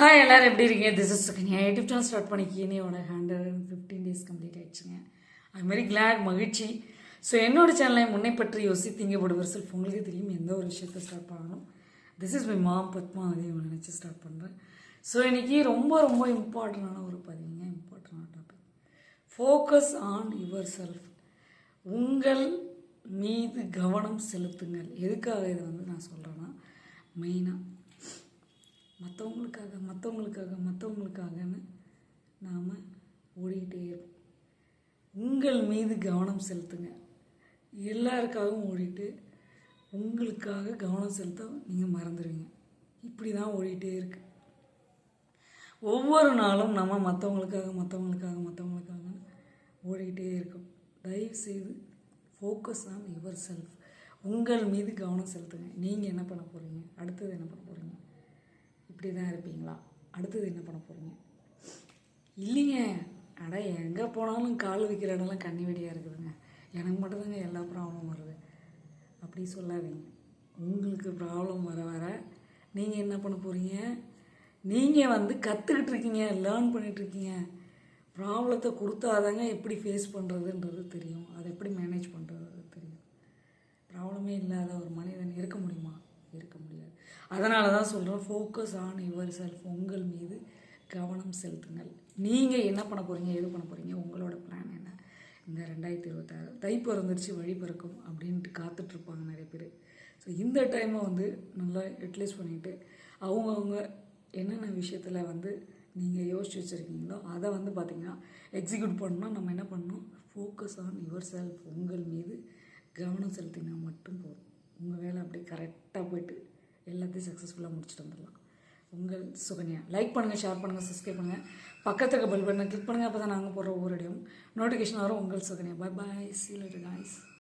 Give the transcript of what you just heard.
Hi எல்லோரும் எப்படி இருக்கீங்க? This is Sukanya YouTube channel start பண்ணிக்கினே உனக்கு hundred and fifteen days complete ஆகிடுச்சுங்க அது மாதிரி கிளாட் மகிழ்ச்சி. ஸோ என்னோட சேனலை முன்னை பற்றி யோசித்தீங்க படுவர் செல்ஃப் உங்களுக்கு தெரியும். எந்த ஒரு விஷயத்தை ஸ்டார்ட் பண்ணணும். This is my mom Padma அதையும் நினச்சி ஸ்டார்ட் பண்ணுறேன் ஸோ இன்றைக்கி ரொம்ப ரொம்ப இம்பார்ட்டண்டான ஒரு பதிவுங்க. இம்பார்ட்டண்டான topic focus on your self உங்கள் மீது கவனம் செலுத்துங்கள். எதுக்காக இதை வந்து நான் சொல்கிறேன்னா மெயினாக மற்றவங்களுக்காக மற்றவங்களுக்காக மற்றவங்களுக்காகன்னு நாம் ஓடிக்கிட்டே இருப்போம். உங்கள் மீது கவனம் செலுத்துங்க. எல்லாருக்காகவும் ஓடிட்டு உங்களுக்காக கவனம் செலுத்த நீங்கள் மறந்துடுவீங்க இப்படி தான் ஓடிட்டே இருக்கு. ஒவ்வொரு நாளும் நம்ம மற்றவங்களுக்காக மற்றவங்களுக்காக மற்றவங்களுக்காக ஓடிக்கிட்டே இருக்கோம். தயவு செய்து ஃபோக்கஸ் ஆன் யுவர் செல்ஃப் உங்கள் மீது கவனம் செலுத்துங்க. நீங்கள் என்ன பண்ண போகிறீங்க அடுத்தது என்ன பண்ண போகிறீங்க இப்படி தான் இருப்பீங்களா? அடுத்தது என்ன பண்ண போகிறீங்க இல்லைங்க. அட எங்கே போனாலும் கால் வைக்கிற இடம்லாம் கண்ணி வெடியாக இருக்குதுங்க. எனக்கு மட்டும்தாங்க எல்லா ப்ராப்ளமும் வருது. அப்படி சொல்லாதீங்க. உங்களுக்கு ப்ராப்ளம் வர வர நீங்கள் என்ன பண்ண போகிறீங்க நீங்கள் வந்து கற்றுக்கிட்டு இருக்கீங்க லேர்ன் பண்ணிகிட்ருக்கீங்க ப்ராப்ளத்தை கொடுத்தாதாங்க எப்படி ஃபேஸ் பண்ணுறதுன்றது தெரியும். அதை எப்படி மேனேஜ் பண்ணுறது தெரியும். ப்ராப்ளமே இல்லாத ஒரு மனிதன் இருக்க முடியுமா? இருக்க முடியாது. அதனால தான் சொல்கிறேன் ஃபோக்கஸ் ஆன் யுவர் செல்ஃப் உங்கள் மீது கவனம் செலுத்துங்கள். நீங்கள் என்ன பண்ண போகிறீங்க எது பண்ண போகிறீங்க உங்களோட பிளான் என்ன? இந்த ரெண்டாயிரத்தி இருபத்தாறு தை பிறந்துருச்சு வழி பிறக்கும் அப்படின்ட்டு காத்துட்ருப்பாங்க நிறைய பேர். ஸோ இந்த டைமை வந்து நல்லா யூட்டிலைஸ் பண்ணிவிட்டு அவங்கவுங்க என்னென்ன விஷயத்தில் வந்து நீங்கள் யோசிச்சு வச்சுருக்கீங்களோ அதை வந்து பார்த்திங்கன்னா எக்ஸிக்யூட் பண்ணால் நம்ம என்ன பண்ணணும்? ஃபோக்கஸ் ஆன் யுவர் செல்ஃப் உங்கள் மீது கவனம் செலுத்தினா மட்டும் போதும். உங்கள் வேலை அப்படியே கரெக்டாக போயிட்டு எல்லாத்தையும் சக்ஸஸ்ஃபுல்லாக முடிச்சுட்டு வந்துடலாம். உங்கள் சுகன்யா. லைக் பண்ணுங்கள் ஷேர் பண்ணுங்கள் சப்ஸ்கிரைப் பண்ணுங்கள் பக்கத்துக்கு பெல் பட்டனை கிளிக் பண்ணுங்கள் அப்போ தான் நாங்கள் போடுற ஒவ்வொரு இடையும் நோட்டிஃபிகேஷன் வரும். உங்கள் சுகன்யா. பை பாய் சீலர் காய்ஸ்